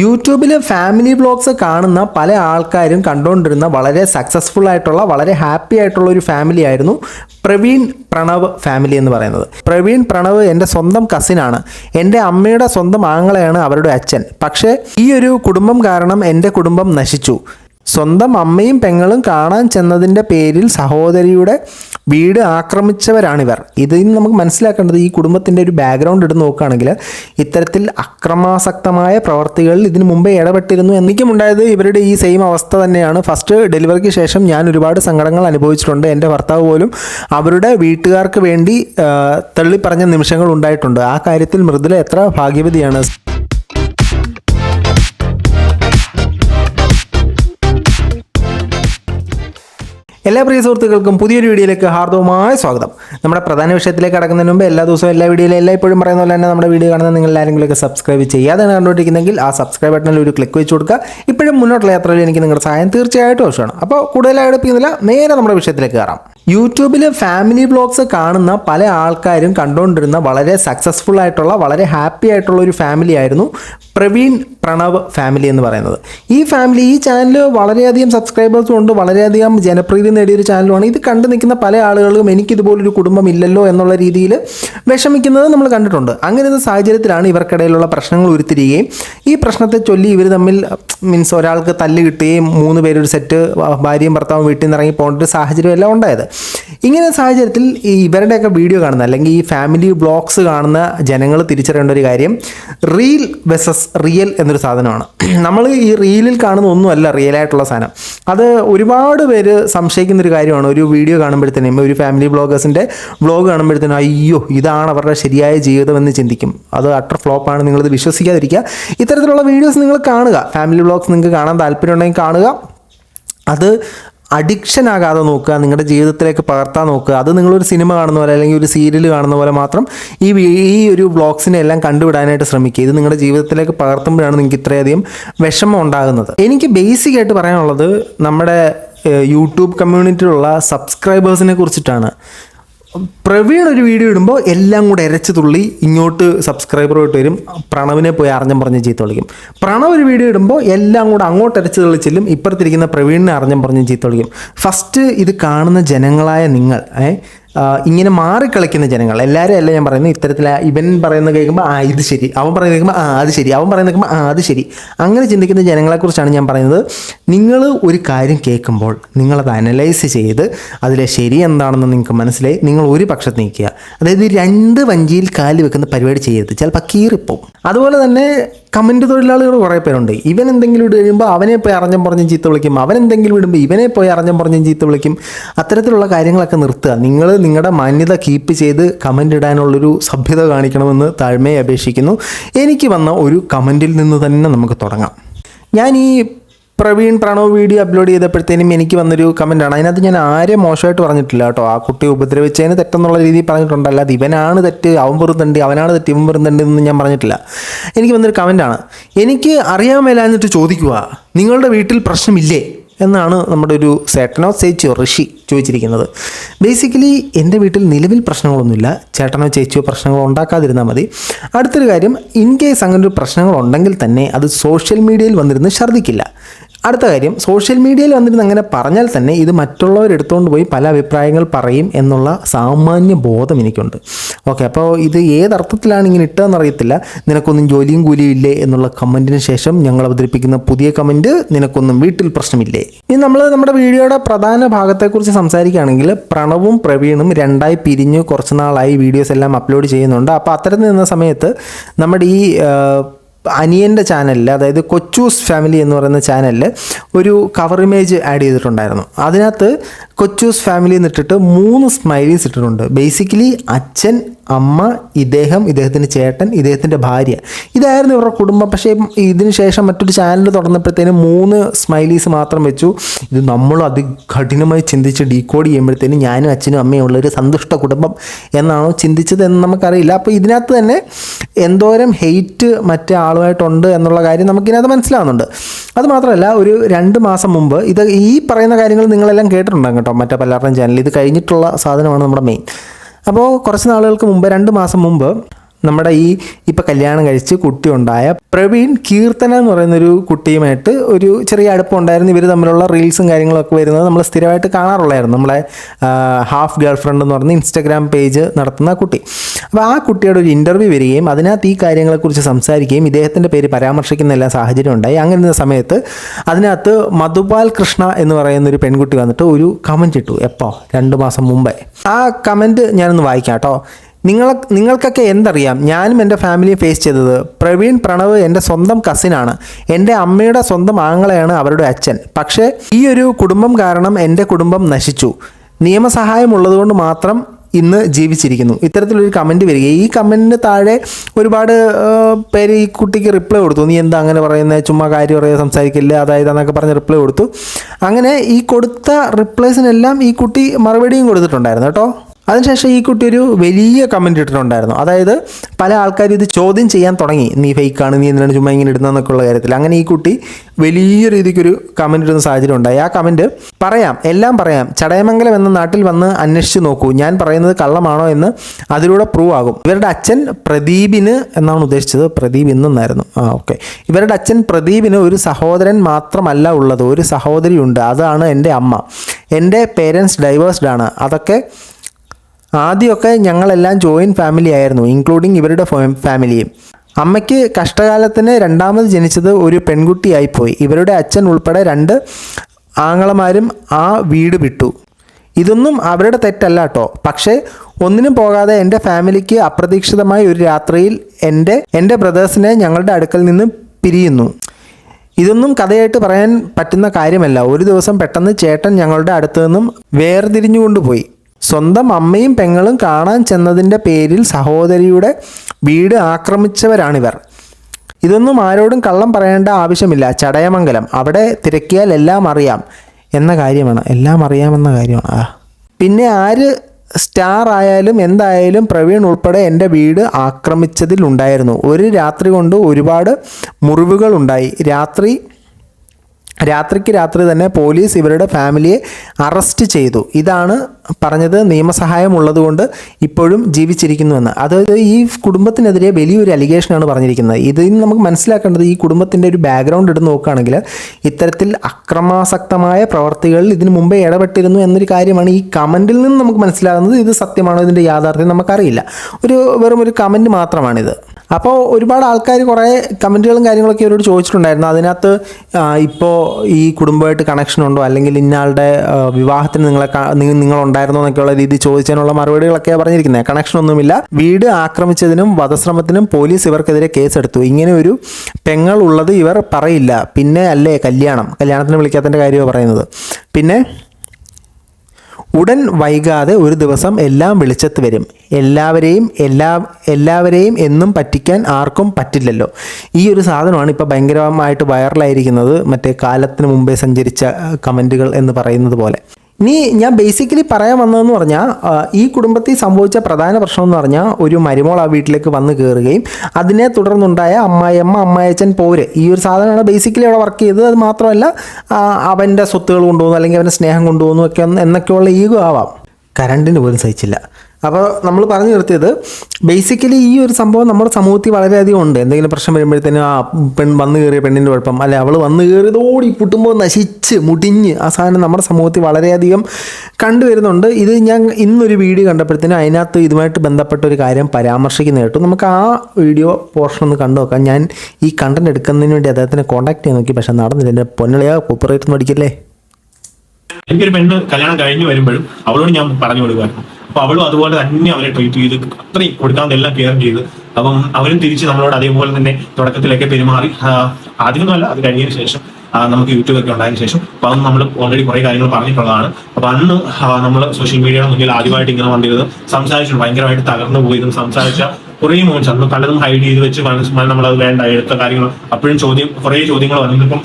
യൂട്യൂബിൽ family vlogs കാണുന്ന പല ആൾക്കാരും കണ്ടുകൊണ്ടിരുന്ന വളരെ സക്സസ്ഫുൾ ആയിട്ടുള്ള വളരെ ഹാപ്പി ആയിട്ടുള്ള ഒരു ഫാമിലി ആയിരുന്നു പ്രവീൺ പ്രണവ് ഫാമിലി എന്ന് പറയുന്നത്. പ്രവീൺ പ്രണവ് എന്റെ സ്വന്തം കസിനാണ് എന്റെ അമ്മയുടെ സ്വന്തം ആങ്ങളെയാണ് അവരുടെ അച്ഛൻ. പക്ഷേ ഈ ഒരു കുടുംബം കാരണം എന്റെ കുടുംബം നശിച്ചു. സ്വന്തം അമ്മയും പെങ്ങളും കാണാൻ ചെന്നതിന്റെ പേരിൽ സഹോദരിയുടെ വീട് ആക്രമിച്ചവരാണിവർ. ഇതിൽ നിന്ന് നമുക്ക് മനസ്സിലാക്കേണ്ടത് ഈ കുടുംബത്തിന്റെ ഒരു ബാക്ക്ഗ്രൗണ്ട് എടുത്ത് നോക്കുകയാണെങ്കിൽ ഇത്തരത്തിൽ അക്രമാസക്തമായ പ്രവർത്തികളിൽ ഇതിനു മുമ്പേ ഇടപെട്ടിരുന്നു എനിക്കും ഉണ്ടായത് ഇവരുടെ ഈ സെയിം അവസ്ഥ തന്നെയാണ്. ഫസ്റ്റ് ഡെലിവറിക്ക് ശേഷം ഞാൻ ഒരുപാട് സങ്കടങ്ങൾ അനുഭവിച്ചിട്ടുണ്ട്. എന്റെ ഭർത്താവ് പോലും അവരുടെ വീട്ടുകാർക്ക് വേണ്ടി തള്ളിപ്പറഞ്ഞ നിമിഷങ്ങൾ ഉണ്ടായിട്ടുണ്ട്. ആ കാര്യത്തിൽ മൃദുല എത്ര ഭാഗ്യവതിയാണ്. എല്ലാ പ്രിയ സുഹൃത്തുക്കൾക്കും പുതിയൊരു വീഡിയോയിലേക്ക് ഹാർദവമായ സ്വാഗതം. നമ്മുടെ പ്രധാന വിഷയത്തിലേക്ക് കടക്കുന്നതിന് മുമ്പ് എല്ലാ ദിവസവും എല്ലാ വീഡിയോയിലും എല്ലായ്പ്പോഴും പറയുന്ന പോലെ തന്നെ നമ്മുടെ വീഡിയോ കാണുന്ന നിങ്ങൾ ആരെങ്കിലുമൊക്കെ സബ്സ്ക്രൈബ് ചെയ്യാതെയാണ് കണ്ടുകൊണ്ടിരിക്കുന്നെങ്കിൽ ആ സബ്സ്ക്രൈബ് ബട്ടണിൽ ഒരു ക്ലിക്ക് വെച്ച് കൊടുക്കുക. ഇപ്പോഴും മുന്നോട്ടുള്ള യാത്രയിൽ എനിക്ക് നിങ്ങളുടെ സഹായം തീർച്ചയായിട്ടും ആവശ്യമാണ്. അപ്പോൾ കൂടുതലായി എടുപ്പിക്കുന്നില്ല നേരെ നമ്മുടെ വിഷയത്തിലേക്ക് കയറാം. യൂട്യൂബിൽ ഫാമിലി ബ്ലോഗ്സ് കാണുന്ന പല ആൾക്കാരും കണ്ടുകൊണ്ടിരുന്ന വളരെ സക്സസ്ഫുൾ ആയിട്ടുള്ള വളരെ ഹാപ്പി ആയിട്ടുള്ള ഒരു ഫാമിലി ആയിരുന്നു പ്രവീൺ പ്രണവ് ഫാമിലി എന്ന് പറയുന്നത്. ഈ ഫാമിലി ഈ ചാനൽ വളരെയധികം സബ്സ്ക്രൈബേഴ്സും ഉണ്ട് വളരെയധികം ജനപ്രീതി നേടിയൊരു ചാനലുമാണ്. ഇത് കണ്ടു നിൽക്കുന്ന പല ആളുകളും എനിക്കിതുപോലൊരു കുടുംബം ഇല്ലല്ലോ എന്നുള്ള രീതിയിൽ വിഷമിക്കുന്നത് നമ്മൾ കണ്ടിട്ടുണ്ട്. അങ്ങനെ ഒരു സാഹചര്യത്തിലാണ് ഇവർക്കിടയിലുള്ള പ്രശ്നങ്ങൾ ഉരുത്തിരിയുകയും ഈ പ്രശ്നത്തെ ചൊല്ലി ഇവർ തമ്മിൽ മീൻസ് ഒരാൾക്ക് തല്ല് കിട്ടുകയും മൂന്ന് പേരൊരു സെറ്റ് ഭാര്യയും ഭർത്താവും വീട്ടിൽ നിന്ന് ഇറങ്ങി പോകേണ്ട ഒരു സാഹചര്യം എല്ലാം ഉണ്ടായത്. ഇങ്ങനെ സാഹചര്യത്തിൽ ഈ ഇവരുടെയൊക്കെ വീഡിയോ കാണുന്ന അല്ലെങ്കിൽ ഈ ഫാമിലി ബ്ലോഗ്സ് കാണുന്ന ജനങ്ങൾ തിരിച്ചറിയേണ്ട ഒരു കാര്യം റീൽ വെസസ് റിയൽ എന്നൊരു സാധനമാണ്. നമ്മൾ ഈ റീലിൽ കാണുന്ന ഒന്നുമല്ല റിയലായിട്ടുള്ള സാധനം. അത് ഒരുപാട് പേര് സംശയിക്കുന്ന ഒരു കാര്യമാണ്. ഒരു വീഡിയോ കാണുമ്പോഴത്തേനും ഒരു ഫാമിലി ബ്ലോഗേഴ്സിന്റെ വ്ളോഗ് കാണുമ്പോഴത്തേനും അയ്യോ ഇതാണ് അവരുടെ ശരിയായ ജീവിതം എന്ന് ചിന്തിക്കും. അത് അട്ടർ ഫ്ലോപ്പാണ് നിങ്ങളിത് വിശ്വസിക്കാതിരിക്കുക. ഇത്തരത്തിലുള്ള വീഡിയോസ് നിങ്ങൾ കാണുക. ഫാമിലി ബ്ലോഗ്സ് നിങ്ങൾക്ക് കാണാൻ താല്പര്യമുണ്ടെങ്കിൽ കാണുക. അത് അഡിക്ഷൻ ആകാതെ നോക്കുക നിങ്ങളുടെ ജീവിതത്തിലേക്ക് പകർത്താൻ നോക്കുക. അത് നിങ്ങളൊരു സിനിമ കാണുന്ന പോലെ അല്ലെങ്കിൽ ഒരു സീരിയൽ കാണുന്ന പോലെ മാത്രം ഈ ഈ ഒരു ബ്ലോഗ്സിനെ എല്ലാം കണ്ടുവിടാനായിട്ട് ശ്രമിക്കുക. ഇത് നിങ്ങളുടെ ജീവിതത്തിലേക്ക് പകർത്തുമ്പോഴാണ് നിങ്ങൾക്ക് ഇത്രയധികം വിഷമം ഉണ്ടാകുന്നത്. എനിക്ക് ബേസിക് ആയിട്ട് പറയാനുള്ളത് നമ്മുടെ യൂട്യൂബ് കമ്മ്യൂണിറ്റിയിലുള്ള സബ്സ്ക്രൈബേഴ്സിനെ കുറിച്ചിട്ടാണ്. പ്രവീൺ ഒരു വീഡിയോ ഇടുമ്പോൾ എല്ലാം കൂടെ ഇരച്ച് തുള്ളി ഇങ്ങോട്ട് സബ്സ്ക്രൈബറുമായിട്ട് വരും. പ്രണവിനെ പോയി അറിഞ്ഞം പറഞ്ഞ് ചീത്ത വിളിക്കും. പ്രണവ് ഒരു വീഡിയോ ഇടുമ്പോൾ എല്ലാം കൂടെ അങ്ങോട്ട് ഇരച്ച് തെളിച്ചില്ലും ഇപ്പുറത്തിരിക്കുന്ന പ്രവീണിനെ അറിഞ്ഞം പറഞ്ഞ് ചീത്ത വിളിക്കും. ഫസ്റ്റ് ഇത് കാണുന്ന ജനങ്ങളായ നിങ്ങൾ ഏ, ആ, ഇങ്ങനെ മാറിക്കളിക്കുന്ന ജനങ്ങൾ. എല്ലാവരും അല്ല ഞാൻ പറയുന്നത്? ഇത്തരത്തിൽ ഇവൻ പറയുന്നത് കേൾക്കുമ്പോൾ ആ ഇത് ശരി. അവൻ പറയുന്നത് കേൾക്കുമ്പോൾ ആ അത് ശരി. അവൻ പറയുന്നത് കേൾക്കുമ്പോൾ ആ അത് ശരി. അങ്ങനെ ചിന്തിക്കുന്ന ജനങ്ങളെക്കുറിച്ചാണ് ഞാൻ പറയുന്നത്. നിങ്ങൾ ഒരു കാര്യം കേൾക്കുമ്പോൾ നിങ്ങളത് അനലൈസ് ചെയ്ത് അതിലെ ശരി എന്താണെന്ന് നിങ്ങൾക്ക് മനസ്സിലായി. നിങ്ങൾ ഒരു പക്ഷത്ത് നിൽക്കുക. അതായത് രണ്ട് വഞ്ചിയിൽ കാൽ വെക്കുന്ന പരിപാടി ചെയ്യരുത്. ചിലപ്പോൾ കീറിപ്പോവും. അതുപോലെ തന്നെ കമന്റ് തൊഴിലാളികൾ കുറേ പേരുണ്ട്. ഇവൻ എന്തെങ്കിലും ഇട്ട് കഴിയുമ്പോൾ അവനെ പോയി അറിഞ്ഞം പറഞ്ഞും ചീത്ത വിളിക്കും. അവൻ എന്തെങ്കിലും ഇടുമ്പോൾ ഇവനെ പോയി അറിഞ്ഞം പറഞ്ഞും ചീത്ത വിളിക്കും. അത്തരത്തിലുള്ള കാര്യങ്ങളൊക്കെ നിർത്തുക. നിങ്ങൾ നിങ്ങളുടെ മാന്യത കീപ്പ് ചെയ്ത് കമന്റ് ഇടാനുള്ളൊരു സഭ്യത കാണിക്കണമെന്ന് താഴ്മയെ അപേക്ഷിക്കുന്നു. എനിക്ക് വന്ന ഒരു കമന്റിൽ നിന്ന് തന്നെ നമുക്ക് തുടങ്ങാം. ഞാൻ ഈ പ്രവീൺ പ്രണവ് വീഡിയോ അപ്ലോഡ് ചെയ്തപ്പോഴത്തേനും എനിക്ക് വന്നൊരു കമന്റാണ് അതിനകത്ത് ഞാൻ ആരെയും മോശമായിട്ട് പറഞ്ഞിട്ടില്ല കേട്ടോ. ആ കുട്ടിയെ ഉപദ്രവിച്ചതിന് തെറ്റെന്നുള്ള രീതിയിൽ പറഞ്ഞിട്ടുണ്ട് അല്ലാതെ ഇവനാണ് തെറ്റ് അവൻ പൊറുത്തുണ്ട് അവനാണ് തെറ്റ് ഇവൻ പൊറുത്തുണ്ട് എന്ന് ഞാൻ പറഞ്ഞിട്ടില്ല. എനിക്ക് വന്നൊരു കമന്റാണ് എനിക്ക് അറിയാൻ മേലാഞ്ഞിട്ട് ചോദിക്കുക നിങ്ങളുടെ വീട്ടിൽ പ്രശ്നമില്ലേ? എന്നാണ് നമ്മുടെ ഒരു സേട്ടനോ ചേച്ചിയോ ഋഷി ചോദിച്ചിരിക്കുന്നത്. ബേസിക്കലി എന്റെ വീട്ടിൽ നിലവിൽ പ്രശ്നങ്ങളൊന്നുമില്ല. ചേട്ടനോ ചേച്ചിയോ പ്രശ്നങ്ങൾ ഉണ്ടാക്കാതിരുന്നാൽ മതി. അടുത്തൊരു കാര്യം ഇൻ കേസ് അങ്ങനെ ഒരു പ്രശ്നങ്ങൾ ഉണ്ടെങ്കിൽ തന്നെ അത് സോഷ്യൽ മീഡിയയിൽ വന്നിരുന്ന് ഛർദ്ദിക്കില്ല. അടുത്ത കാര്യം സോഷ്യൽ മീഡിയയിൽ വന്നിരുന്ന് അങ്ങനെ പറഞ്ഞാൽ തന്നെ ഇത് മറ്റുള്ളവരെടുത്തുകൊണ്ട് പോയി പല അഭിപ്രായങ്ങൾ പറയും എന്നുള്ള സാമാന്യ ബോധം എനിക്കുണ്ട്. ഓക്കെ അപ്പോൾ ഇത് ഏതർത്ഥത്തിലാണ് ഇങ്ങനെ ഇട്ടതെന്ന് അറിയത്തില്ല. നിനക്കൊന്നും ജോലിയും കൂലിയും ഇല്ലേ എന്നുള്ള കമന്റിന് ശേഷം ഞങ്ങൾ അവതരിപ്പിക്കുന്ന പുതിയ കമന്റ് നിനക്കൊന്നും വീട്ടിൽ പ്രശ്നമില്ലേ? ഇനി നമ്മൾ നമ്മുടെ വീഡിയോയുടെ പ്രധാന ഭാഗത്തെക്കുറിച്ച് സംസാരിക്കുകയാണെങ്കിൽ പ്രണവും പ്രവീണും രണ്ടായി പിരിഞ്ഞ് കുറച്ച് നാളായി വീഡിയോസ് എല്ലാം അപ്ലോഡ് ചെയ്യുന്നുണ്ട്. അപ്പോൾ അത്തരത്തിൽ നിന്ന സമയത്ത് നമ്മുടെ ഈ അനിയന്റെ ചാനലിൽ അതായത് കൊച്ചൂസ് ഫാമിലി എന്ന് പറയുന്ന ചാനലിൽ ഒരു കവർ ഇമേജ് ആഡ് ചെയ്തിട്ടുണ്ടായിരുന്നു. അതിനകത്ത് കൊച്ചൂസ് ഫാമിലി എന്നിട്ടിട്ട് മൂന്ന് സ്മൈലീസ് ഇട്ടിട്ടുണ്ട്. ബേസിക്കലി അച്ഛൻ അമ്മ ഇദ്ദേഹം ഇദ്ദേഹത്തിന്റെ ചേട്ടൻ ഇദ്ദേഹത്തിന്റെ ഭാര്യ. ഇതായിരുന്നു ഇവരുടെ കുടുംബം. പക്ഷേ ഇതിന് ശേഷം മറ്റൊരു ചാനൽ തുറന്നപ്പോഴത്തേനും മൂന്ന് സ്മൈലീസ് മാത്രം വെച്ചു. ഇത് നമ്മൾ അതികഠിനമായി ചിന്തിച്ച് ഡീകോഡ് ചെയ്യുമ്പോഴത്തേനും ഞാനും അച്ഛനും അമ്മയും ഉള്ളൊരു സന്തുഷ്ട കുടുംബം എന്നാണോ ചിന്തിച്ചത് എന്ന് നമുക്കറിയില്ല. അപ്പോൾ ഇതിനകത്ത് തന്നെ എന്തോരം ഹെയ്റ്റ് മറ്റേ ആളുമായിട്ടുണ്ട് എന്നുള്ള കാര്യം നമുക്കിതിനകത്ത് മനസ്സിലാവുന്നുണ്ട്. അതുമാത്രമല്ല ഒരു രണ്ട് മാസം മുമ്പ് ഇത് ഈ പറയുന്ന കാര്യങ്ങൾ നിങ്ങളെല്ലാം കേട്ടിട്ടുണ്ടാകും കേട്ടോ. മറ്റേ പലരുടെയും ചാനൽ ഇത് കഴിഞ്ഞിട്ടുള്ള സാധനമാണ് നമ്മുടെ മെയിൻ അപ്പോൾ കുറച്ച് നാളുകൾക്ക് മുമ്പ് രണ്ട് മാസം മുമ്പ് നമ്മുടെ ഈ ഇപ്പം കല്യാണം കഴിച്ച് കുട്ടി ഉണ്ടായ പ്രവീൺ കീർത്തന എന്ന് പറയുന്നൊരു കുട്ടിയുമായിട്ട് ഒരു ചെറിയ അടുപ്പമുണ്ടായിരുന്നു ഇവർ തമ്മിലുള്ള റീൽസും കാര്യങ്ങളൊക്കെ വരുന്നത് നമ്മൾ സ്ഥിരമായിട്ട് കാണാറുള്ളായിരുന്നു നമ്മളെ ഹാഫ് ഗേൾ ഫ്രണ്ട് എന്ന് പറഞ്ഞ ഇൻസ്റ്റഗ്രാം പേജ് നടത്തുന്ന കുട്ടി. അപ്പോൾ ആ കുട്ടിയുടെ ഒരു ഇന്റർവ്യൂ വരികയും അതിനകത്ത് ഈ കാര്യങ്ങളെക്കുറിച്ച് സംസാരിക്കുകയും ഇദ്ദേഹത്തിന്റെ പേര് പരാമർശിക്കുന്ന എല്ലാ സാഹചര്യം ഉണ്ടായി. അങ്ങനെ ഇരുന്ന സമയത്ത് അതിനകത്ത് മധുപാൽ കൃഷ്ണ എന്ന് പറയുന്ന ഒരു പെൺകുട്ടി വന്നിട്ട് ഒരു കമന്റ് ഇട്ടു. എപ്പോൾ രണ്ട് മാസം മുമ്പേ. ആ കമന്റ് ഞാനൊന്ന് വായിക്കാം കേട്ടോ. നിങ്ങൾ നിങ്ങൾക്കൊക്കെ എന്തറിയാം? ഞാനും എന്റെ ഫാമിലിയും ഫേസ് ചെയ്തത് പ്രവീൺ പ്രണവ് എന്റെ സ്വന്തം കസിനാണ് എന്റെ അമ്മയുടെ സ്വന്തം ആങ്ങളെയാണ് അവരുടെ അച്ഛൻ. പക്ഷേ ഈ ഒരു കുടുംബം കാരണം എന്റെ കുടുംബം നശിച്ചു. നിയമസഹായം ഉള്ളതുകൊണ്ട് മാത്രം ഇന്ന് ജീവിച്ചിരിക്കുന്നു. ഇത്തരത്തിലൊരു കമന്റ് വരിക ഈ കമന്റിന് താഴെ ഒരുപാട് പേര് ഈ കുട്ടിക്ക് റിപ്ലൈ കൊടുത്തു. നീ എന്താ അങ്ങനെ പറയുന്നത് ചുമ്മാ കാര്യം പറയുക സംസാരിക്കില്ല? അതായത് എന്നൊക്കെ പറഞ്ഞ് റിപ്ലൈ കൊടുത്തു. അങ്ങനെ ഈ കൊടുത്ത റിപ്ലൈസിനെല്ലാം ഈ കുട്ടി മറുപടിയും കൊടുത്തിട്ടുണ്ടായിരുന്നു കേട്ടോ. അതിനുശേഷം ഈ കുട്ടി ഒരു വലിയ കമന്റ് ഇട്ടിട്ടുണ്ടായിരുന്നു. അതായത് പല ആൾക്കാരും ഇത് ചോദ്യം ചെയ്യാൻ തുടങ്ങി. നീ ഫേക്കാണ് നീ എന്തിനാണ് ചുമ്മാ ഇങ്ങനെ ഇടുന്നതെന്നൊക്കെ ഉള്ള കാര്യത്തിൽ. അങ്ങനെ ഈ കുട്ടി വലിയ രീതിക്കൊരു കമന്റ് ഇടുന്ന സാഹചര്യം ഉണ്ടായി. ആ കമന്റ് പറയാം എല്ലാം പറയാം. ചടയമംഗലം എന്ന നാട്ടിൽ വന്ന് അന്വേഷിച്ച് നോക്കൂ. ഞാൻ പറയുന്നത് കള്ളമാണോ എന്ന് അതിലൂടെ പ്രൂവ് ആകും. ഇവരുടെ അച്ഛൻ പ്രദീപിന് എന്നാണ് ഉദ്ദേശിച്ചത്. പ്രദീപ് ഇന്നായിരുന്നു ആ ഓക്കെ ഇവരുടെ അച്ഛൻ പ്രദീപിന് ഒരു സഹോദരൻ മാത്രമല്ല ഉള്ളത്. ഒരു സഹോദരിയുണ്ട്. അതാണ് എന്റെ അമ്മ. എന്റെ പേരൻസ് ഡൈവേഴ്സ്ഡ് ആണ്. അതൊക്കെ ആദ്യമൊക്കെ ഞങ്ങളെല്ലാം ജോയിന്റ് ഫാമിലി ആയിരുന്നു ഇൻക്ലൂഡിങ് ഇവരുടെ ഫാമിലിയും അമ്മയ്ക്ക് കഷ്ടകാലത്തിന് രണ്ടാമത് ജനിച്ചത് ഒരു പെൺകുട്ടിയായിപ്പോയി. ഇവരുടെ അച്ഛൻ ഉൾപ്പെടെ രണ്ട് ആങ്ങളമാരും ആ വീട് വിട്ടു. ഇതൊന്നും അവരുടെ തെറ്റല്ല കേട്ടോ പക്ഷേ ഒന്നിനും പോകാതെ എന്റെ ഫാമിലിക്ക് അപ്രതീക്ഷിതമായ ഒരു രാത്രിയിൽ എന്റെ എന്റെ ബ്രദേഴ്സിനെ ഞങ്ങളുടെ അടുക്കൽ നിന്ന് പിരിയുന്നു. ഇതൊന്നും കഥയായിട്ട് പറയാൻ പറ്റുന്ന കാര്യമല്ല. ഒരു ദിവസം പെട്ടെന്ന് ചേട്ടൻ ഞങ്ങളുടെ അടുത്തു നിന്നും വേർതിരിഞ്ഞുകൊണ്ടുപോയി. സ്വന്തം അമ്മയും പെങ്ങളും കാണാൻ ചെന്നതിന്റെ പേരിൽ സഹോദരിയുടെ വീട് ആക്രമിച്ചവരാണിവർ. ഇതൊന്നും ആരോടും കള്ളം പറയേണ്ട ആവശ്യമില്ല. ചടയമംഗലം. അവിടെ തിരക്കിയാൽ എല്ലാം അറിയാം എന്ന കാര്യമാണ്. എല്ലാം അറിയാമെന്ന കാര്യമാണ്. ആ. പിന്നെ ആര് സ്റ്റാർ ആയാലും എന്തായാലും പ്രവീൺ ഉൾപ്പെടെ എന്റെ വീട് ആക്രമിച്ചതിൽ ഉണ്ടായിരുന്നു. ഒരു രാത്രി കൊണ്ട് ഒരുപാട് മുറിവുകൾ ഉണ്ടായി. രാത്രി രാത്രിക്ക് രാത്രി തന്നെ പോലീസ് ഇവരുടെ ഫാമിലിയെ അറസ്റ്റ് ചെയ്തു. ഇതാണ് പറഞ്ഞത് നിയമസഹായം ഉള്ളതുകൊണ്ട് ഇപ്പോഴും ജീവിച്ചിരിക്കുന്നുവെന്ന്. അതായത് ഈ കുടുംബത്തിനെതിരെ വലിയൊരു അലിഗേഷനാണ് പറഞ്ഞിരിക്കുന്നത്. ഇതിൽ നിന്ന് നമുക്ക് മനസ്സിലാക്കേണ്ടത് ഈ കുടുംബത്തിന്റെ ഒരു ബാക്ക്ഗ്രൗണ്ട് എടുത്ത് നോക്കുകയാണെങ്കിൽ ഇത്തരത്തിൽ അക്രമാസക്തമായ പ്രവർത്തികളിൽ ഇതിനു മുമ്പേ ഇടപെട്ടിരുന്നു എന്നൊരു കാര്യമാണ് ഈ കമന്റിൽ നിന്ന് നമുക്ക് മനസ്സിലാകുന്നത്. ഇത് സത്യമാണോ? ഇതിന്റെ യാഥാർത്ഥ്യം നമുക്കറിയില്ല. ഒരു വെറും ഒരു കമന്റ് മാത്രമാണിത്. അപ്പോൾ ഒരുപാട് ആൾക്കാർ കുറേ കമന്റുകളും കാര്യങ്ങളൊക്കെ ഇവരോട് ചോദിച്ചിട്ടുണ്ടായിരുന്നു. അതിനകത്ത് ഇപ്പോൾ ഈ കുടുംബമായിട്ട് കണക്ഷൻ ഉണ്ടോ? അല്ലെങ്കിൽ ഇന്നയാളുടെ വിവാഹത്തിന് നിങ്ങളെ നിങ്ങളുണ്ടായിരുന്നോ എന്നൊക്കെയുള്ള രീതി ചോദിച്ചതിനുള്ള മറുപടികളൊക്കെ പറഞ്ഞിരിക്കുന്നത്. കണക്ഷൻ ഒന്നുമില്ല. വീട് ആക്രമിച്ചതിനും വധശ്രമത്തിനും പോലീസ് ഇവർക്കെതിരെ കേസെടുത്തു. ഇങ്ങനെ ഒരു പെങ്ങൾ ഉള്ളത് ഇവർ പറയില്ല. പിന്നെ അല്ലേ കല്യാണം? കല്യാണത്തിന് വിളിക്കാത്തതിന്റെ കാര്യമാണ് പറയുന്നത്. പിന്നെ ഉടൻ വൈകാതെ ഒരു ദിവസം എല്ലാം വെളിച്ചത്ത് വരും. എല്ലാവരെയും എല്ലാ എല്ലാവരെയും എന്നും പറ്റിക്കാൻ ആർക്കും പറ്റില്ലല്ലോ. ഈ ഒരു സാധനമാണ് ഇപ്പോൾ ഭയങ്കരമായിട്ട് വൈറലായിരിക്കുന്നത് മറ്റേ കാലത്തിന് മുമ്പേ സഞ്ചരിച്ച കമന്റുകൾ എന്ന് പറയുന്നത് പോലെ. ഇനി ഞാൻ ബേസിക്കലി പറയാൻ വന്നതെന്ന് പറഞ്ഞാൽ ഈ കുടുംബത്തിൽ സംഭവിച്ച പ്രധാന പ്രശ്നം എന്ന് പറഞ്ഞാൽ ഒരു മരുമോൾ ആ വീട്ടിലേക്ക് വന്ന് കയറുകയും അതിനെ തുടർന്നുണ്ടായ അമ്മായിയമ്മ അമ്മായച്ചൻ പോര്. ഈ ഒരു സാധനമാണ് ബേസിക്കലി അവിടെ വർക്ക് ചെയ്തത്. അത് മാത്രമല്ല അവന്റെ സ്വത്തുകൾ കൊണ്ടുപോകുന്നു അല്ലെങ്കിൽ അവന്റെ സ്നേഹം കൊണ്ടുപോകുന്നു ഒക്കെ എന്നൊക്കെയുള്ള ഈഗോ ആവാം. കരണ്ടിന് പോലും സഹിച്ചില്ല. അപ്പോൾ നമ്മൾ പറഞ്ഞു നിർത്തിയത് ബേസിക്കലി ഈ ഒരു സംഭവം നമ്മുടെ സമൂഹത്തിൽ വളരെയധികം ഉണ്ട്. എന്തെങ്കിലും പ്രശ്നം വരുമ്പോഴത്തേനും ആ പെൺ വന്നു കയറിയ പെണ്ണിന്റെ കുഴപ്പം അല്ലെ അവൾ വന്നു കയറിയതോടി കുട്ടുമ്പോൾ നശിച്ച് മുടിഞ്ഞ് ആ സാധനം നമ്മുടെ സമൂഹത്തിൽ വളരെയധികം കണ്ടുവരുന്നുണ്ട്. ഇത് ഞാൻ ഇന്നൊരു വീഡിയോ കണ്ടപ്പോഴത്തേനും അതിനകത്ത് ഇതുമായിട്ട് ബന്ധപ്പെട്ട ഒരു കാര്യം പരാമർശിക്കുന്ന കേട്ടു. നമുക്ക് ആ വീഡിയോ പോർഷൻ ഒന്ന് കണ്ടു നോക്കാം. ഞാൻ ഈ കണ്ടന്റ് എടുക്കുന്നതിന് വേണ്ടി അദ്ദേഹത്തിനെ കോൺടാക്ട് ചെയ്യാൻ നോക്കി പക്ഷെ നടന്നില്ല. എന്റെ പൊന്നളിയാ കോപ്പറേറ്റ് മേടിക്കല്ലേ എനിക്കൊരു പെണ്ണ് കല്യാണം കഴിഞ്ഞ് വരുമ്പോഴും അവളോട് ഞാൻ പറഞ്ഞു കൊടുക്കുമായിരുന്നു. അപ്പൊ അവളും അതുപോലെ തന്നെ അവരെ ട്രീറ്റ് ചെയ്ത് അത്രയും കൊടുക്കാവുന്നതെല്ലാം കെയർ ചെയ്ത്. അപ്പം അവരും തിരിച്ച് നമ്മളോട് അതേപോലെ തന്നെ തുടക്കത്തിലൊക്കെ പെരുമാറി. ആദ്യമൊന്നുമല്ല അത് കഴിഞ്ഞതിന് ശേഷം നമുക്ക് യൂട്യൂബ് ഒക്കെ ഉണ്ടായതിനു ശേഷം. അപ്പൊ അന്ന് നമ്മൾ ഓൾറെഡി കുറെ കാര്യങ്ങൾ പറഞ്ഞിട്ടുള്ളതാണ്. അപ്പൊ അന്ന് നമ്മൾ സോഷ്യൽ മീഡിയയുടെ മുന്നിൽ ആദ്യമായിട്ട് ഇങ്ങനെ വന്നിരുന്നത് സംസാരിച്ചു ഭയങ്കരമായിട്ട് തകർന്നു പോയതും സംസാരിച്ച കുറേ മോമെന്റ്സ് അന്ന് പലതും ഹൈഡ് ചെയ്ത് വെച്ച് നമ്മൾ അത് വേണ്ട എടുത്ത കാര്യങ്ങൾ അപ്പോഴും ചോദ്യം കുറേ ചോദ്യങ്ങൾ വന്നു. ഇപ്പം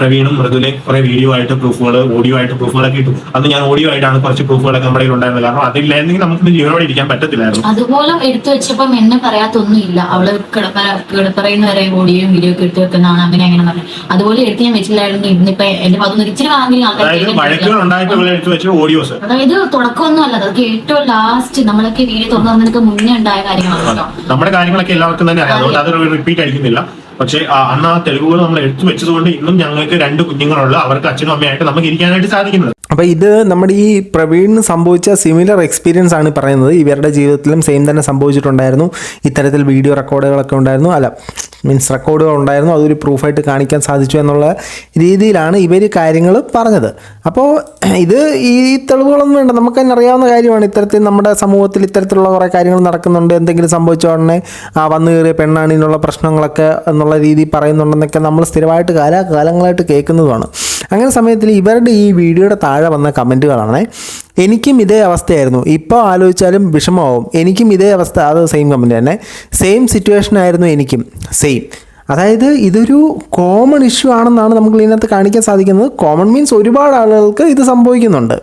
പ്രവീണും മൃദുലെ കുറെ വീഡിയോ ആയിട്ട് പ്രൂഫുകൾ ഓഡിയോ ആയിട്ട് പ്രൂഫുകളൊക്കെ ഇട്ടു. അന്ന് ഞാൻ ഓഡിയോ ആയിട്ടാണ് കുറച്ച് പ്രൂഫുകളൊക്കെ നമ്മുടെ ഉണ്ടായിരുന്നത്. കാരണം അതില്ലായിരുന്നെങ്കിൽ നമുക്ക് ജീവനോടെ ഇരിക്കാൻ പറ്റത്തില്ലായിരുന്നു. അതുപോലെ എടുത്തു വെച്ചപ്പം എന്നെ പറയാത്തൊന്നുമില്ല. അവൾ കിടപ്പറ കിടപ്പറയുന്ന വരെ ഓഡിയോയും വീഡിയോ ഒക്കെ എടുത്തു വെക്കുന്നതാണ് അങ്ങനെ അങ്ങനെ പറഞ്ഞു. അതുപോലെ എടുത്ത് ഞാൻ വെച്ചില്ലായിരുന്നു. ഇന്നിപ്പോ എന്റെ ഭാഗത്തുനിന്ന് ഇച്ചിരി വാങ്ങി അതായത് വഴക്കുകൾ ഉണ്ടായിട്ടുള്ള എടുത്ത് വെച്ച് ഓഡിയോസ് അതായത് തുടക്കമൊന്നും അല്ല അതൊക്കെ ഏറ്റവും ലാസ്റ്റ് നമ്മളൊക്കെ വീഡിയോ തുറന്നു വന്നിട്ട് മുന്നേ ഉണ്ടായ കാര്യങ്ങളാണ് കേട്ടോ. നമ്മുടെ കാര്യങ്ങളൊക്കെ എല്ലാവർക്കും തന്നെ അറിയാം. അതുകൊണ്ട് അതൊരു റിപ്പീറ്റ് അടിക്കുന്നില്ല പക്ഷേ അന്ന് ആ തെളിവുകൾ നമ്മൾ എടുത്തു വെച്ചതുകൊണ്ട് ഇന്നും ഞങ്ങൾക്ക് രണ്ട് കുഞ്ഞുങ്ങളുള്ള അവർക്ക് അച്ഛനും അമ്മയായിട്ട് നമുക്ക് ഇരിക്കാനായിട്ട് സാധിക്കുന്നത്. അപ്പൊ ഇത് നമ്മുടെ ഈ പ്രവീണിന് സംഭവിച്ച സിമിലർ എക്സ്പീരിയൻസ് ആണ് പറയുന്നത്. ഇവരുടെ ജീവിതത്തിലും സെയിം തന്നെ സംഭവിച്ചിട്ടുണ്ടായിരുന്നു. ഇത്തരത്തിൽ വീഡിയോ റെക്കോർഡുകളൊക്കെ ഉണ്ടായിരുന്നു. അല്ല മീൻസ് റെക്കോർഡുകൾ ഉണ്ടായിരുന്നു. അതൊരു പ്രൂഫായിട്ട് കാണിക്കാൻ സാധിച്ചു എന്നുള്ള രീതിയിലാണ് ഇവർ കാര്യങ്ങൾ പറഞ്ഞത്. അപ്പോൾ ഇത് ഈ തെളിവുകളൊന്നും വേണ്ട. നമുക്ക് തന്നെ അറിയാവുന്ന കാര്യമാണ്. ഇത്തരത്തിൽ നമ്മുടെ സമൂഹത്തിൽ ഇത്തരത്തിലുള്ള കുറേ കാര്യങ്ങൾ നടക്കുന്നുണ്ട്. എന്തെങ്കിലും സംഭവിച്ച ഉടനെ ആ വന്നു കയറിയ പെണ്ണാണ് ഇതിനുള്ള പ്രശ്നങ്ങളൊക്കെ എന്നുള്ള രീതി പറയുന്നുണ്ടെന്നൊക്കെ നമ്മൾ സ്ഥിരമായിട്ട് കാലാകാലങ്ങളായിട്ട് കേൾക്കുന്നതുമാണ്. അങ്ങനെ സമയത്തിൽ ഇവരുടെ ഈ വീഡിയോയുടെ താഴെ വന്ന കമന്റുകളാണ് എനിക്കും ഇതേ അവസ്ഥയായിരുന്നു. ഇപ്പോൾ ആലോചിച്ചാലും വിഷമമാവും. എനിക്കും ഇതേ അവസ്ഥ. അത് സെയിം കമന്റ് തന്നെ. സെയിം സിറ്റുവേഷൻ ആയിരുന്നു എനിക്കും. സെയിം അതായത് ഇതൊരു കോമൺ ഇഷ്യൂ ആണെന്നാണ് നമുക്ക് ഇതിനകത്ത് കാണിക്കാൻ സാധിക്കുന്നത്. കോമൺ മീൻസ് ഒരുപാട് ആളുകൾക്ക് ഇത് സംഭവിക്കുന്നുണ്ട്.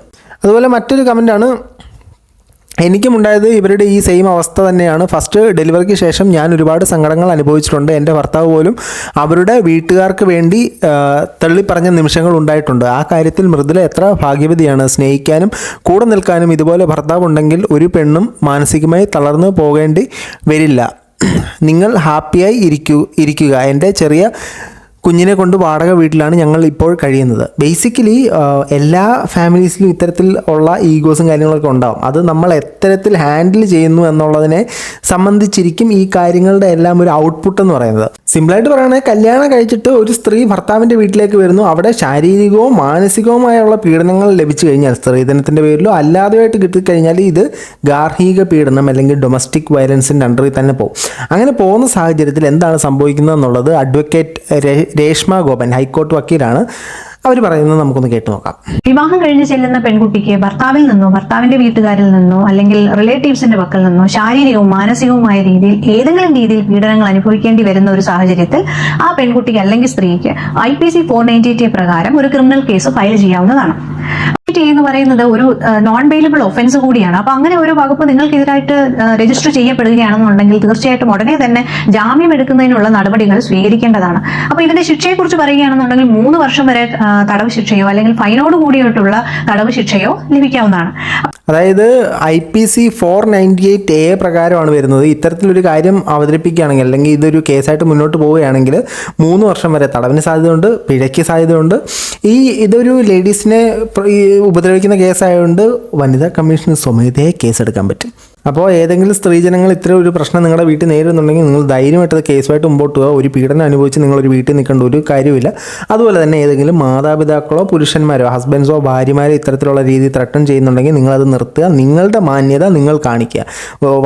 അതുപോലെ മറ്റൊരു കമന്റാണ് എനിക്കും ഉണ്ടായത് ഇവരുടെ ഈ സെയിം അവസ്ഥ തന്നെയാണ്. ഫസ്റ്റ് ഡെലിവറിക്ക് ശേഷം ഞാൻ ഒരുപാട് സങ്കടങ്ങൾ അനുഭവിച്ചിട്ടുണ്ട്. എന്റെ ഭർത്താവ് പോലും അവരുടെ വീട്ടുകാർക്ക് വേണ്ടി തള്ളിപ്പറഞ്ഞ നിമിഷങ്ങൾ ഉണ്ടായിട്ടുണ്ട്. ആ കാര്യത്തിൽ മൃദുല എത്ര ഭാഗ്യവതിയാണ്. സ്നേഹിക്കാനും കൂടെ നിൽക്കാനും ഇതുപോലെ ഭർത്താവ് ഉണ്ടെങ്കിൽ ഒരു പെണ്ണും മാനസികമായി തളർന്നു പോകേണ്ടി വരില്ല. നിങ്ങൾ ഹാപ്പിയായി ഇരിക്കൂ ഇരിക്കുക. എന്റെ ചെറിയ കുഞ്ഞിനെ കൊണ്ട് വാടക വീട്ടിലാണ് ഞങ്ങൾ ഇപ്പോൾ കഴിയുന്നത്. ബേസിക്കലി എല്ലാ ഫാമിലീസിലും ഇത്തരത്തിൽ ഉള്ള ഈഗോസും കാര്യങ്ങളൊക്കെ ഉണ്ടാവും. അത് നമ്മൾ എത്തരത്തിൽ ഹാൻഡിൽ ചെയ്യുന്നു എന്നുള്ളതിനെ സംബന്ധിച്ചിരിക്കും ഈ കാര്യങ്ങളുടെ എല്ലാം ഒരു ഔട്ട്പുട്ട് എന്ന് പറയുന്നത്. സിമ്പിളായിട്ട് പറയുകയാണെങ്കിൽ കല്യാണം കഴിച്ചിട്ട് ഒരു സ്ത്രീ ഭർത്താവിന്റെ വീട്ടിലേക്ക് വരുന്നു. അവിടെ ശാരീരികവും മാനസികവുമായുള്ള പീഡനങ്ങൾ ലഭിച്ചു കഴിഞ്ഞാൽ സ്ത്രീധനത്തിന്റെ പേരിലോ അല്ലാതെയായിട്ട് കിട്ടിക്കഴിഞ്ഞാൽ ഇത് ഗാർഹിക പീഡനം അല്ലെങ്കിൽ ഡൊമസ്റ്റിക് വയലൻസിന്റെ അണ്ടറിൽ തന്നെ പോകും. അങ്ങനെ പോകുന്ന സാഹചര്യത്തിൽ എന്താണ് സംഭവിക്കുന്നത് എന്നുള്ളത് advocate Reshma Gopan high court വക്കീലാണ്. അവർ പറയുന്നത് നമുക്കൊന്ന് കേട്ടു നോക്കാം. വിവാഹം കഴിഞ്ഞ് ചെല്ലുന്ന പെൺകുട്ടിക്ക് ഭർത്താവിൽ നിന്നോ ഭർത്താവിന്റെ വീട്ടുകാരിൽ നിന്നോ അല്ലെങ്കിൽ റിലേറ്റീവ്സിന്റെ പക്കൽ നിന്നോ ശാരീരികവും മാനസികവുമായ രീതിയിൽ ഏതെങ്കിലും രീതിയിൽ പീഡനങ്ങൾ അനുഭവിക്കേണ്ടി വരുന്ന ഒരു സാഹചര്യത്തിൽ ആ പെൺകുട്ടിക്ക് അല്ലെങ്കിൽ സ്ത്രീക്ക് I P C four ninety പ്രകാരം ഒരു ക്രിമിനൽ കേസ് ഫയൽ ചെയ്യാവുന്നതാണ്. എന്ന് പറയുന്നത് ഒരു നോൺ ബെയിലബിൾ ഒഫൻസ് കൂടിയാണ്. അപ്പൊ അങ്ങനെ ഒരു വകുപ്പ് നിങ്ങൾക്കെതിരായിട്ട് രജിസ്റ്റർ ചെയ്യപ്പെടുകയാണെന്നുണ്ടെങ്കിൽ തീർച്ചയായിട്ടും ഉടനെ തന്നെ ജാമ്യം എടുക്കുന്നതിനുള്ള നടപടികൾ സ്വീകരിക്കേണ്ടതാണ്. അപ്പൊ ഇതിന്റെ ശിക്ഷയെക്കുറിച്ച് പറയുകയാണെന്നുണ്ടെങ്കിൽ മൂന്ന് വർഷം വരെ തടവ് ശിക്ഷയോ അല്ലെങ്കിൽ ഫൈനോട് കൂടിയിട്ടുള്ള തടവ് ശിക്ഷയോ ലഭിക്കാവുന്നതാണ്. അതായത് I P C four ninety eight A പ്രകാരമാണ് വരുന്നത്. ഇത്തരത്തിലൊരു കാര്യം അവതരിപ്പിക്കുകയാണെങ്കിൽ അല്ലെങ്കിൽ ഇതൊരു കേസായിട്ട് മുന്നോട്ട് പോവുകയാണെങ്കിൽ മൂന്ന് വർഷം വരെ തടവിന് സാധ്യതയുണ്ട് പിഴയ്ക്ക് സാധ്യതയുണ്ട്. ഈ ഇതൊരു ലേഡീസിനെ ഉപദ്രവിക്കുന്ന കേസായതുകൊണ്ട് വനിതാ കമ്മീഷന് സ്വമേധയെ കേസെടുക്കാൻ പറ്റും. അപ്പോൾ ഏതെങ്കിലും സ്ത്രീജനങ്ങൾ ഇത്ര ഒരു പ്രശ്നം നിങ്ങളുടെ വീട്ടിൽ നേരിടുന്നുണ്ടെങ്കിൽ നിങ്ങൾ ധൈര്യമായിട്ട് കേസുമായിട്ട് മുമ്പോട്ട് പോകുക ഒരു പീഡനം അനുഭവിച്ച് നിങ്ങളൊരു വീട്ടിൽ നിൽക്കേണ്ട ഒരു കാര്യമില്ല. അതുപോലെ തന്നെ ഏതെങ്കിലും മാതാപിതാക്കളോ പുരുഷന്മാരോ ഹസ്ബൻഡ്സോ ഭാര്യമാരോ ഇത്തരത്തിലുള്ള രീതി ത്രട്ടൺ ചെയ്യുന്നുണ്ടെങ്കിൽ നിങ്ങളത് നിർത്തുക. നിങ്ങളുടെ മാന്യത നിങ്ങൾ കാണിക്കുക.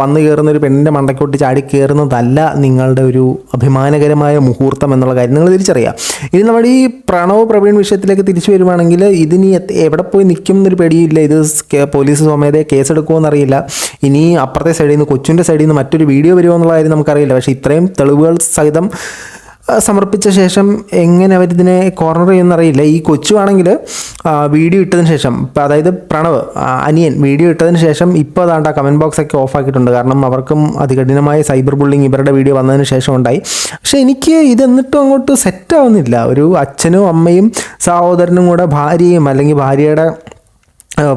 വന്നു കയറുന്ന ഒരു പെണ്ണിന്റെ മണ്ടക്കൊട്ടി ചാടി കയറുന്നതല്ല നിങ്ങളുടെ ഒരു അഭിമാനകരമായ മുഹൂർത്തം എന്നുള്ള കാര്യം നിങ്ങൾ തിരിച്ചറിയുക. ഇനി നമ്മുടെ ഈ പ്രണവ് പ്രവീൺ വിഷയത്തിലേക്ക് തിരിച്ചു വരുവാണെങ്കിൽ ഇതിനി എവിടെ പോയി നിൽക്കും എന്നൊരു പേടിയില്ല ഇത് പോലീസ് സ്വമേധയെ കേസെടുക്കുമോ എന്നറിയില്ല. ഇനി അപ്പുറത്തെ സൈഡിൽ നിന്ന് കൊച്ചിന്റെ സൈഡിൽ നിന്ന് മറ്റൊരു വീഡിയോ വരുമോ എന്നുള്ള കാര്യം നമുക്കറിയില്ല. പക്ഷേ ഇത്രയും തെളിവുകൾ സഹിതം സമർപ്പിച്ച ശേഷം എങ്ങനെ അവരിതിനെ കോർണർ ചെയ്യുമെന്നറിയില്ല ഈ കൊച്ചു ആണെങ്കിൽ വീഡിയോ ഇട്ടതിന് ശേഷം ഇപ്പം അതായത് പ്രണവ് അനിയൻ വീഡിയോ ഇട്ടതിന് ശേഷം ഇപ്പോൾ അതാണ്ട് ആ കമന്റ് ബോക്സൊക്കെ ഓഫാക്കിയിട്ടുണ്ട് കാരണം അവർക്കും അതികഠിനമായ സൈബർ ബുള്ളിങ് ഇവരുടെ വീഡിയോ വന്നതിന് ശേഷം ഉണ്ടായി. പക്ഷേ എനിക്ക് ഇതെന്നിട്ടും അങ്ങോട്ട് സെറ്റ് ആവുന്നില്ല. ഒരു അച്ഛനും അമ്മയും സഹോദരനും കൂടെ ഭാര്യയും അല്ലെങ്കിൽ ഭാര്യയുടെ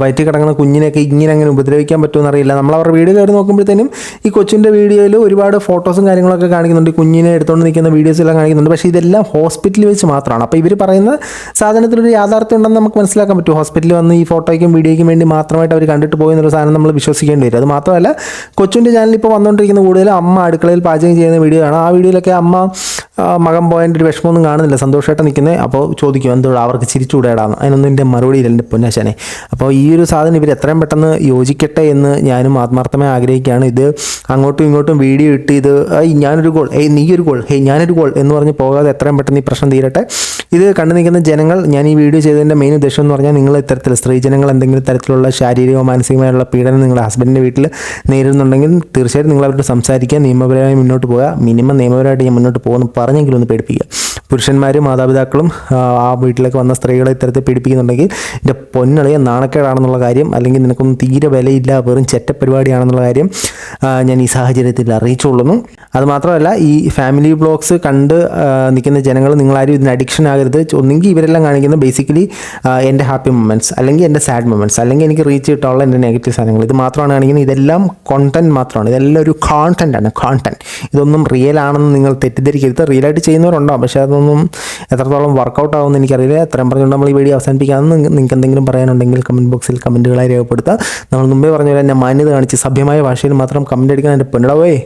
വയറ്റിൽ കിടക്കുന്ന കുഞ്ഞിനെയൊക്കെ ഇങ്ങനെ അങ്ങനെ ഉപദ്രവിക്കാൻ പറ്റുമെന്ന് അറിയില്ല നമ്മൾ അവരുടെ വീഡിയോ കയറി നോക്കുമ്പോഴത്തേനും ഈ കൊച്ചിന്റെ വീഡിയോയിൽ ഒരുപാട് ഫോട്ടോസും കാര്യങ്ങളൊക്കെ കാണിക്കുന്നുണ്ട്. കുഞ്ഞിനെ എടുത്തുകൊണ്ട് നിൽക്കുന്ന വീഡിയോസ് എല്ലാം കാണിക്കുന്നുണ്ട്. പക്ഷേ ഇതെല്ലാം ഹോസ്പിറ്റലിൽ വെച്ച് മാത്രമാണ്. അപ്പോൾ ഇവർ പറയുന്ന സാധനത്തിലൊരു യാഥാർത്ഥ്യം ഉണ്ടെന്ന് നമുക്ക് മനസ്സിലാക്കാൻ പറ്റും. ഹോസ്പിറ്റലിൽ വന്ന് ഈ ഫോട്ടോയ്ക്കും വീഡിയോയ്ക്കും വേണ്ടി മാത്രമായിട്ട് അവർ കണ്ടിട്ട് പോയി എന്നൊരു സാധനം നമ്മൾ വിശ്വസിക്കേണ്ടി വരും. അത് മാത്രമല്ല കൊച്ചിന്റെ ചാനൽ ഇപ്പോൾ വന്നുകൊണ്ടിരിക്കുന്ന കൂടുതൽ അമ്മ അടുക്കളയിൽ പാചകം ചെയ്യുന്ന വീഡിയോ ആണ് ആ വീഡിയോയിലൊക്കെ അമ്മ മകൻ പോയതിന്റെ ഒരു വിഷമമൊന്നും കാണുന്നില്ല. സന്തോഷമായിട്ട് നിൽക്കുന്നത്. അപ്പോൾ ചോദിക്കും എന്തോ അവർക്ക് ചിരിച്ചുകൂടേടാന്ന് അതിനൊന്നും എന്റെ മറുപടി ഇല്ല എന്റെ പൊന്നാശനെ അപ്പോൾ ഈ ഒരു സാധനം ഇവർ എത്രയും പെട്ടെന്ന് യോജിക്കട്ടെ എന്ന് ഞാനും ആത്മാർത്ഥമായി ആഗ്രഹിക്കുകയാണ്. ഇത് അങ്ങോട്ടും ഇങ്ങോട്ടും വീഡിയോ ഇട്ട് ഇത് ഞാനൊരു ഗോൾ ഏയ് നീ ഒരു ഗോൾ ഹേയ് ഞാനൊരു ഗോൾ എന്ന് പറഞ്ഞ് പോകാതെ എത്രയും പെട്ടെന്ന് ഈ പ്രശ്നം തീരട്ടെ. ഇത് കണ്ടു നിൽക്കുന്ന ജനങ്ങൾ ഞാൻ ഈ വീഡിയോ ചെയ്തതിന്റെ മെയിൻ ഉദ്ദേശം എന്ന് പറഞ്ഞാൽ നിങ്ങൾ ഇത്തരത്തിൽ സ്ത്രീ ജനങ്ങൾ എന്തെങ്കിലും തരത്തിലുള്ള ശാരീരികമോ മാനസികമായുള്ള പീഡനം നിങ്ങളുടെ ഹസ്ബൻഡിന്റെ വീട്ടിൽ നേരിടുന്നുണ്ടെങ്കിൽ തീർച്ചയായിട്ടും നിങ്ങൾ അവരോട് സംസാരിക്കുക നിയമപരമായി മുന്നോട്ട് പോകുക മിനിമം നിയമപരമായിട്ട് ഞാൻ മുന്നോട്ട് പോകുന്നു പറഞ്ഞെങ്കിലും ഒന്ന് പേടിപ്പിക്കുക. പുരുഷന്മാരും മാതാപിതാക്കളും ആ, വീട്ടിലേക്ക് വന്ന സ്ത്രീകളെ ഇത്തരത്തിൽ പീഡിപ്പിക്കുന്നുണ്ടെങ്കിൽ എന്റെ പൊന്നളിയെ നാണക്കേടാണെന്നുള്ള കാര്യം അല്ലെങ്കിൽ നിനക്കൊന്നും തീരെ വിലയില്ല വെറും ചെറ്റ പരിപാടിയാണെന്നുള്ള കാര്യം ഞാൻ ഈ സാഹചര്യത്തിൽ അറിയിച്ചുകൊള്ളുന്നു. അതുമാത്രമല്ല ഈ ഫാമിലി ബ്ലോഗ്സ് കണ്ട് നിൽക്കുന്ന ജനങ്ങൾ നിങ്ങളാരും ഇതിന് അഡിക്ഷൻ ആകരുത് ഒന്നെങ്കിൽ ഇവരെല്ലാം കാണിക്കുന്ന ബേസിക്കലി എന്റെ ഹാപ്പി മൊമെന്റ്സ് അല്ലെങ്കിൽ എന്റെ സാഡ് മൊമെന്റ്സ് അല്ലെങ്കിൽ എനിക്ക് റീച്ച് കിട്ടാനുള്ള എന്റെ നെഗറ്റീവ് സാധനങ്ങൾ. ഇത് മാത്രമാണ് കാണിക്കുന്നത്. ഇതെല്ലാം കോണ്ടന്റ് മാത്രമാണ്. ഇതെല്ലാം ഒരു കോണ്ടന്റ് ആണ്. കോണ്ടന്റ് ഇതൊന്നും റിയൽ ആണെന്ന് നിങ്ങൾ തെറ്റിദ്ധരിക്കരുത്. റിയലായിട്ട് ചെയ്യുന്നവരുണ്ടാവും. പക്ഷേ അതൊന്നും എത്രത്തോളം വർക്കൗട്ട് ആവുമെന്ന് എനിക്കറിയില്ല. എത്രയും പറഞ്ഞുകൊണ്ട് നമ്മൾ ഈ വീഡിയോ അവസാനിപ്പിക്കാമെന്ന് നിങ്ങൾക്ക് എന്തെങ്കിലും പറയാനുണ്ടെങ്കിൽ കമന്റ് ബോക്സിൽ കമന്റുകളായി രേഖപ്പെടുത്തുക. നമ്മൾ മുമ്പേ പറഞ്ഞ പോലെ തന്നെ മാന്യത കാണിച്ച് സഭ്യമായ ഭാഷയിൽ മാത്രം കമന്റ് അടിക്കാൻ എന്റെ പെണ്ണടവേ